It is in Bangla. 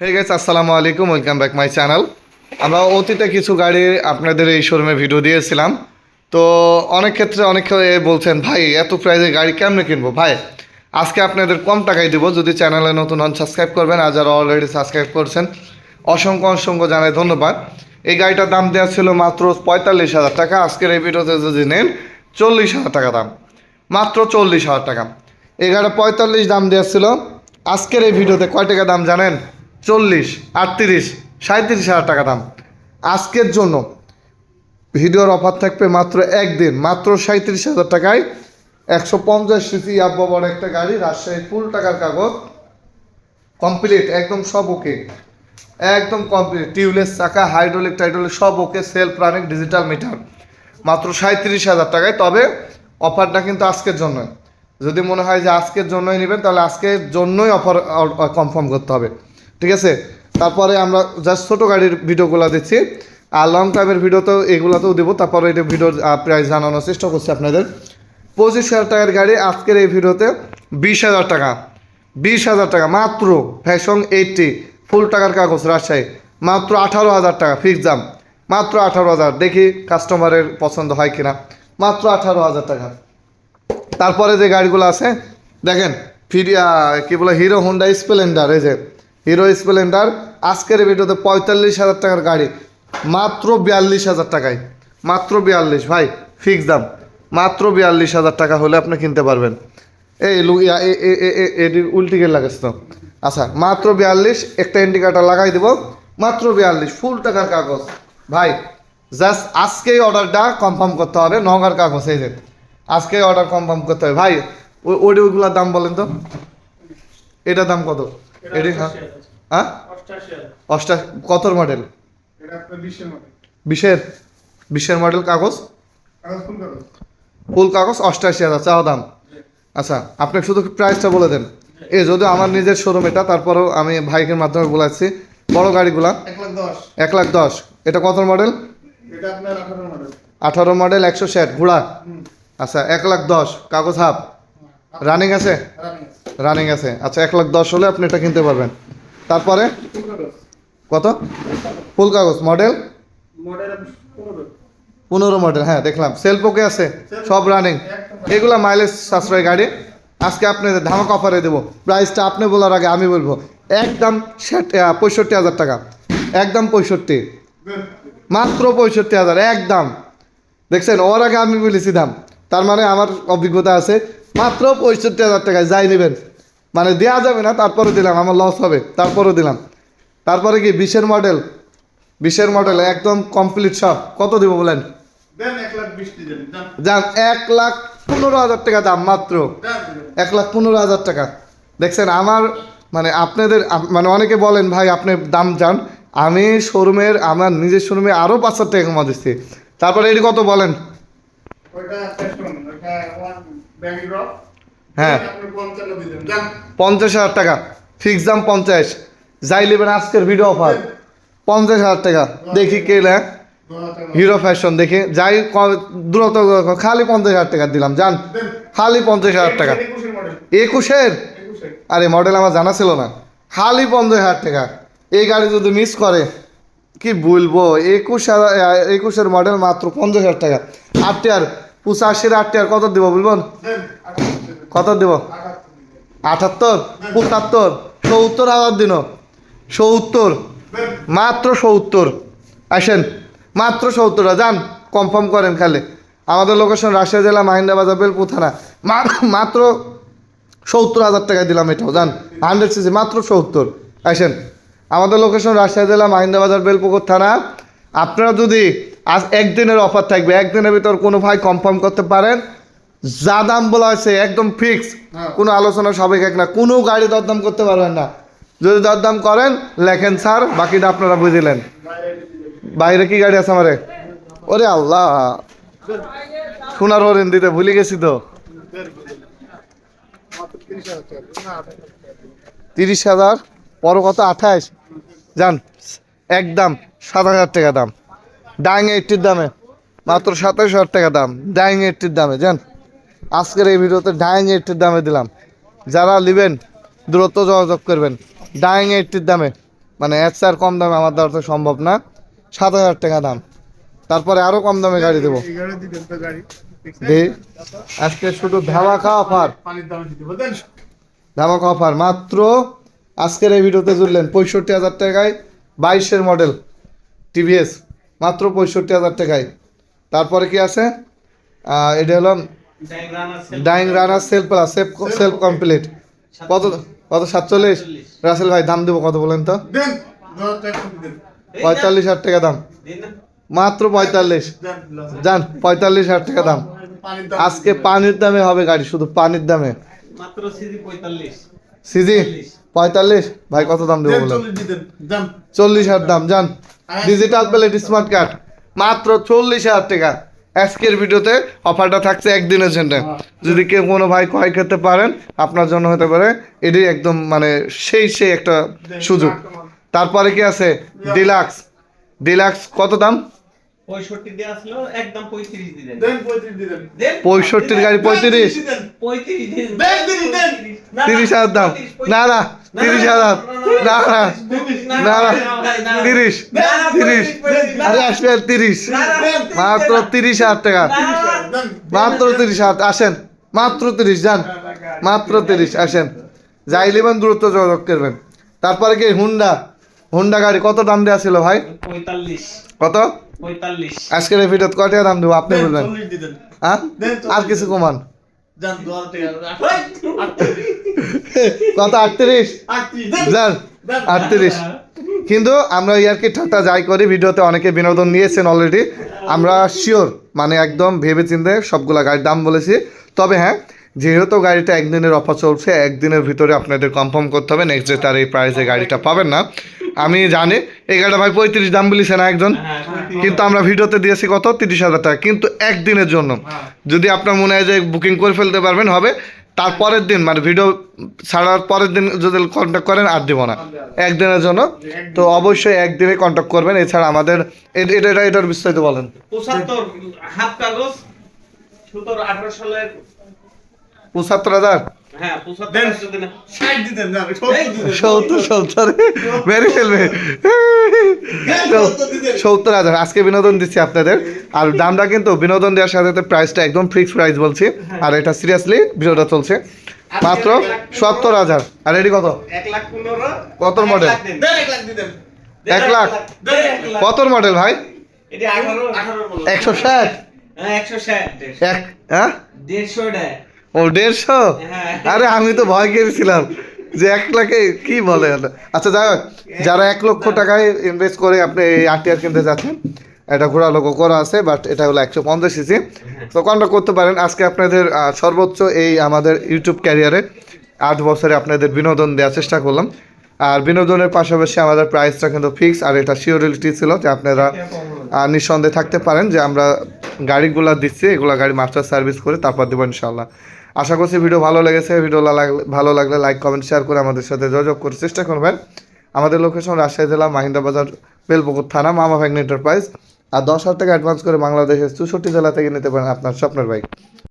হে গেস আসসালামু আলাইকুম ওয়েলকাম ব্যাক মাই চ্যানেল আমরা অতীতে কিছু গাড়ি আপনাদের এই শোরুমে ভিডিও দিয়েছিলাম। তো অনেক ক্ষেত্রে অনেকে বলছেন, ভাই, এত প্রাইজের গাড়ি কেমনে কিনবো? ভাই, আজকে আপনাদের কম টাকায় দিব, যদি চ্যানেলে নতুন হন সাবস্ক্রাইব করবেন। আর যারা অলরেডি সাবস্ক্রাইব করছেন, অসংখ্য অসংখ্য জানাই, ধন্যবাদ। এই গাড়িটার দাম দেওয়া ছিল মাত্র পঁয়তাল্লিশ হাজার টাকা। আজকের এই ভিডিওতে যদি নেন, চল্লিশ হাজার টাকা দাম। মাত্র চল্লিশ হাজার টাকা। এই গাড়ি পঁয়তাল্লিশ দাম দেওয়া ছিল। আজকের এই ভিডিওতে কয় টাকা দাম জানেন? চল্লিশ, আটত্রিশ সাঁত্রিশ হাজার টাকা দাম। আজকের জন্য ভিডিওর অফার থাকবে মাত্র একদিন, মাত্র সাঁত্রিশ হাজার টাকায়। একশো পঞ্চাশ সিসি আব্বা বড় একটা গাড়ি, রাজশাহী ফুল টাকার কাগজ। কমপ্লিট, একদম সব ওকে। একদম কমপ্লিট, টিউবলেস, চাকা, হাইড্রোলিক, টাইড্রোলিক, সব okay, self running, digital meter. মাত্র সাঁত্রিশ হাজার টাকায়, তবে অফারটা কিন্তু আজকের জন্য। যদি মনে হয় যে আজকের জন্যই নেবেন, তাহলে আজকের জন্যই অফার কনফার্ম করতে হবে। ঠিক আছে? তারপরে আমরা জাস্ট ছোটো গাড়ির ভিডিওগুলো দিচ্ছি। আর লং টাইমের ভিডিওতেও এগুলোতেও দেবো। তারপরে এটা ভিডিও প্রাইস জানানোর চেষ্টা করছি আপনাদের। পঁচিশ হাজার টাকার গাড়ি আজকের এই ভিডিওতে বিশ হাজার টাকা। বিশ হাজার টাকা। মাত্র ফ্যাশন এইটটি ফুল টাকার কাগজ রাজশাহী। মাত্র আঠারো হাজার টাকা ফিক্স দাম। মাত্র আঠারো হাজার। দেখি কাস্টমারের পছন্দ হয় কিনা। মাত্র আঠারো হাজার টাকা। তারপরে যে গাড়িগুলো আছে, দেখেন ফিরিয়া কি বলে হিরো হোন্ডা স্প্লেন্ডার এই যে। Hero Splendor. আজকের ভিডিওতে পঁয়তাল্লিশ হাজার টাকার গাড়ি। মাত্র বিয়াল্লিশ হাজার টাকায়। মাত্র বিয়াল্লিশ, ভাই ফিক্স দাম। মাত্র বিয়াল্লিশ হাজার টাকা হলে আপনি কিনতে পারবেন। এই এটির উল্টিকে লাগাস তো। আচ্ছা মাত্র বিয়াল্লিশ, একটা ইন্ডিকেটার লাগাই দেবো। মাত্র বিয়াল্লিশ ফুল টাকার কাগজ। ভাই জাস্ট আজকেই অর্ডারটা কনফার্ম করতে হবে, নগার কাগজ, এই যে। আজকেই অর্ডার কনফার্ম করতে হবে। ভাই ওই অডিওগুলোর দাম বলেন তো। এটার দাম কত? এটি হ্যাঁ? অষ্টা কতর মডেল বিশের বিশের? মডেল কাগজ? ফুল কাগজ। অষ্টাশি হাজার চাওয়া দাম। আচ্ছা আপনি শুধু প্রাইসটা বলে দেন। এ যদি আমার নিজের শোরুম এটা তারপরেও আমি ভাইকের মাধ্যমে বলাচ্ছি। বড় গাড়িগুলা? এক লাখ দশ। এটা কত মডেল আঠারো মডেল একশো ষাট ঘোড়া। আচ্ছা এক লাখ দশ। কাগজ হাফ। রানিং আছে? রানিং আছে। আচ্ছা এক লাখ দশ হলে আপনি এটা কিনতে পারবেন। তারপরে? কত? ফুল কাগজ। মডেল? পনেরো মডেল হ্যাঁ দেখলাম। সেলফ ওকে আছে, সব রানিং এগুলা মাইলেজ সাশ্রয় গাড়ি। আজকে আপনাদের ধামাক অফারে দেবো। প্রাইসটা আপনি বলার আগে আমি বলব, একদম ষাট পঁয়ষট্টি হাজার টাকা। একদম পঁয়ষট্টি। মাত্র পঁয়ষট্টি হাজার, একদম। দেখছেন, ওর আগে আমি বলেছি দাম। তার মানে আমার অভিজ্ঞতা আছে মাত্র পঁয়ষট্টি হাজার টাকায় যাই নেবেন। মানে দেওয়া যাবে না তারপরে দিলাম আমার লস হবে তারপরে দিলাম। তারপরে কি বিশের মডেল বিশের মডেল একদম কমপ্লিট সব। কত দিব বলেন? যান এক লাখ পনেরো হাজার টাকা দাম মাত্র। এক লাখ পনেরো হাজার টাকা। দেখছেন আমার মানে আপনাদের মানে অনেকে বলেন ভাই আপনি দাম যান আমি শোরুমের আমার নিজের শোরুমে আরও পাঁচ হাজার টাকা কমা দিচ্ছি তারপরে এটি কত বলেন? হ্যাঁ। পঞ্চাশ হাজার টাকা। ফিক্স দাম পঞ্চাশ। যাই নেবেন আজকের ভিডিও অফার পঞ্চাশ হাজার টাকা। দেখি কে দশ হিরো ফ্যাশন দেখে। যাই দ্রুত খালি পঞ্চাশ হাজার টাকা দিলাম যান। খালি পঞ্চাশ হাজার টাকা। একুশের আরে মডেল আমার জানা ছিল না। খালি পঞ্চাশ হাজার টাকা। এই গাড়ি যদি মিস করে কি বলব? একুশ হাজার একুশের মডেল মাত্র পঞ্চাশ হাজার টাকা। টিয়ার পঁচাশির আট টিয়ার কত দিব বলবেন? কত দিব? আটাত্তর, পঁচাত্তর, সত্তর হাজার দিন। সত্তর, মাত্র সত্তর। আসেন, মাত্র সত্তর যান কনফার্ম করেন খালি। আমাদের লোকেশন রাজশাহী জেলা মাহিন্দা বাজার, বেলপুর থানা। মাত্র সত্তর হাজার টাকা দিলাম এটাও, যান। হান্ড্রেড সিসি মাত্র সত্তর। আসেন, আমাদের লোকেশন রাজশাহী জেলা মাহিন্দা বাজার বেলপুকুর থানা। আপনারা যদি আজ একদিনের অফার থাকবে। একদিনের ভিতর কোনো ভাই কনফার্ম করতে পারেন। যা দাম বলা হয়েছে একদম ফিক্স হ্যাঁ। কোনো আলোচনা সবাই এক না। কোনো গাড়ি দরদাম করতে পারবেন না। যদি দরদাম করেন লেখেন স্যার বাকিটা আপনারা বুঝিলেন। বাইরে কি গাড়ি আছে আমারে? ওরে আল্লাহ। সোনার হরেন দিতে ভুলে গেছি তো। হাজার তিরিশ হাজার বড় কত? আঠাশ। যান একদম সাত হাজার টাকা দাম। ডাইং এইটটির দামে। মাত্র সাতাশ হাজার টাকা দাম। ডাইং এইটটির দামে, জান? আজকের এই ভিডিওতে ডাইং এইটটির দামে দিলাম। যারা নেবেন দ্রুত যোগাযোগ করবেন। ডাইং এইটটির দামে। মানে এর চেয়ে আর কম দামে আমার দ্বারা তো সম্ভব না। সাত হাজার টাকা দাম। তারপরে আরও কম দামে গাড়ি দেবো। আজকে শুধু ধামাকা অফার ধামাকা অফার মাত্র আজকের এই ভিডিওতে জুড়লেন পঁয়ষট্টি হাজার টাকায় বাইশের মডেল টিভিএস মাত্র পঁয়ষট্টি হাজার টাকায়। তারপরে কি আছে? এটা হলো dying runner self plus self self complete কত কত সাতচল্লিশ? রাসেল ভাই দাম দেবো কত বলেন তো? পঁয়তাল্লিশ হাজার টাকা দাম। মাত্র পঁয়তাল্লিশ। যান পঁয়তাল্লিশ হাজার টাকা দাম। আজকে পানির দামে হবে গাড়ি শুধু পানির দামে। সিজি পঁয়তাল্লিশ। ভাই কত দাম দেবো দেন বলেন? চল্লিশ চল্লিশ হাজার দাম যান ডিজিটাল প্লেট স্মার্ট কার্ড মাত্র চল্লিশ হাজার টাকা। আজকের ভিডিওতে অফারটা থাকছে একদিনের জন্য। যদি কেউ কোনো ভাই ক্রয় করতে পারেন আপনার জন্য হতে পারে। এটি একদম মানে সেই সেই একটা সুযোগ। তারপরে কি আছে? ডিলাক্স ডিলাক্স কত দাম? পঁয়ষট্টি দিয়ে আসলো একদম পঁয়ত্রিশ দিলেন দেন পঁয়ত্রিশ দিতেন দেন পঁয়ষট্টির গাড়ি পঁয়ত্রিশ দিন দিন। তিরিশ হাজার দাম না না তিরিশ হাজার না না না না তিরিশ তিরিশ আরে আসবে আর তিরিশ মাত্র তিরিশ হাজার টাকা মাত্র তিরিশ হাজার আসেন মাত্র তিরিশ যান মাত্র তিরিশ আসেন যাই নেবেন দূরত্ব যোগাযোগ করবেন তারপরে কি হুন্ডা হুন্ডা গাড়ি কত দাম দেওয়া ছিল ভাই পঁয়তাল্লিশ কত আজকের এই ভিডিওতে কত টাকা দাম দেবো? আপনি দেন, বলবেন। হ্যাঁ? আর কিছু কমান। কত? আটত্রিশ? যান আটত্রিশ। কিন্তু আমরা ইয়ারকি ঠাট্টা যাই করি? ভিডিওতে অনেকে বিনোদন নিয়েছেন অলরেডি আমরা শিওর মানে একদম ভেবে চিন্তে সবগুলা গাড়ির দাম বলেছি। তবে হ্যাঁ যেহেতু গাড়িটা একদিনের অফার চলছে একদিনের ভিতরে আপনাদের কনফার্ম করতে হবে। নেক্সট ডে তার এই প্রাইসে গাড়িটা পাবেন না। আমি জানি এই গাড়িটা ভাই পঁয়ত্রিশ দাম বলেছে না একজন? কিন্তু আমরা ভিডিওতে দিয়েছি কত? তিরিশ হাজার টাকা। কিন্তু একদিনের জন্য। যদি আপনার মনে হয় যে বুকিং করে ফেলতে পারবেন হবে। তারপরের দিন মানে ভিডিও ছাড়ার পরের দিন যদি কন্ট্যাক্ট করেন আর দেবো না। একদিনের জন্য। তো অবশ্যই একদিনে কন্ট্যাক্ট করবেন। এছাড়া আমাদের এটা এটা এটার বিস্তারিত বলেন। পঁচাত্তর হাফ কাগজ সতেরো আঠারো সালের পঁচাত্তর হাজার? হ্যাঁ সত্তর দিতেন সত্তর সত্তর। মেরে ফেলবে। সত্তর হাজার। আজকে বিনোদন দিচ্ছি আপনাদের। আর দামটা কিন্তু বিনোদন দেওয়ার সাথে সাথে প্রাইসটা একদম ফিক্স প্রাইস বলছি। আর এটা সিরিয়াসলি ভিডিওটা চলছে। মাত্র সত্তর হাজার। আর এটি কত? কত। দেন এক লাখ। কত মডেল ভাই। একশো ষাট? হ্যাঁ একশো ষাট এক হ্যাঁ? দেড়শো এটা ও দেড়শো? হ্যাঁ। আরে আমি তো ভয় গিয়েছিলাম যে এক লাখে কি বলে আচ্ছা যাই হোক যারা এক লক্ষ টাকায় ইনভেস্ট করে আপনি এই আরটিআর কিনতে যাচ্ছেন এটা ঘোরা লোক করা আছে বাট এটা হলো একশো পঞ্চাশ সিসি। তো কন্ট্যাক্ট করতে পারেন আজকে আপনাদের সর্বোচ্চ এই আমাদের ইউটিউব ক্যারিয়ারে আট বছরে আপনাদের বিনোদন দেওয়ার চেষ্টা করলাম। আর বিনোদনের পাশাপাশি আমাদের প্রাইসটা কিন্তু ফিক্স আর এটা শিওরিটি ছিল যে আপনারা নিঃসন্দেহে থাকতে পারেন যে আমরা গাড়িগুলো দিচ্ছি, এগুলো গাড়ি মাস্টার সার্ভিস করে তারপর দেবো ইনশাল্লাহ আশা করছি ভিডিও ভালো লেগেছে ভিডিও ভালো লাগলে লাইক কমেন্ট শেয়ার করে আমাদের সাথে যোগাযোগ করার চেষ্টা করবেন। আমাদের লোকেশন রাজশাহী জেলা মাহিন্দা বাজার বেলপুকুর থানা, মামা ভ্যাগন এন্টারপ্রাইজ আর দশ হাজার টাকা অ্যাডভান্স করে বাংলাদেশের চৌষট্টি জেলা থেকে নিতে পারেন আপনার স্বপ্নের বাইক